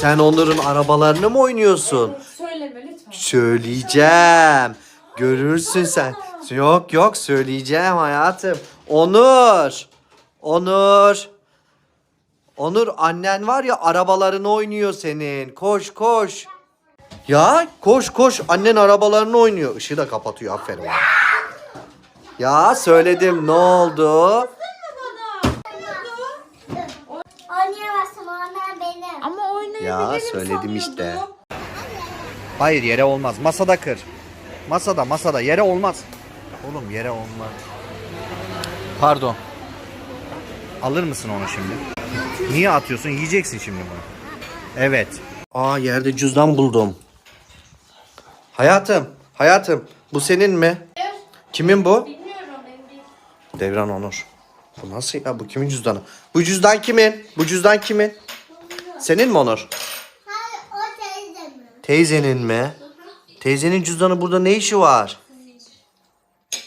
Sen onların arabalarını mı oynuyorsun? Söyleme lütfen. Söyleyeceğim. Görürsün sen. Yok yok söyleyeceğim hayatım. Onur. Onur. Onur annen var ya arabalarını oynuyor senin. Koş koş. Ya koş koş annen arabalarını oynuyor. Işığı da kapatıyor aferin. Ya söyledim ne oldu? Ya, söyledim işte. Hayır yere olmaz. Masada kır. Masada masada yere olmaz. Oğlum yere olmaz. Pardon. Alır mısın onu şimdi? Niye atıyorsun? Yiyeceksin şimdi bunu. Evet. Aa yerde cüzdan buldum. Hayatım, hayatım. Bu senin mi? Kimin bu? Bilmiyorum benim. Devran Onur. Bu nasıl ya? Bu kimin cüzdanı? Bu cüzdan kimin? Bu cüzdan kimin? Senin mi Onur? Hayır o teyze mi? Teyzenin mi? Teyzenin cüzdanı burada ne işi var?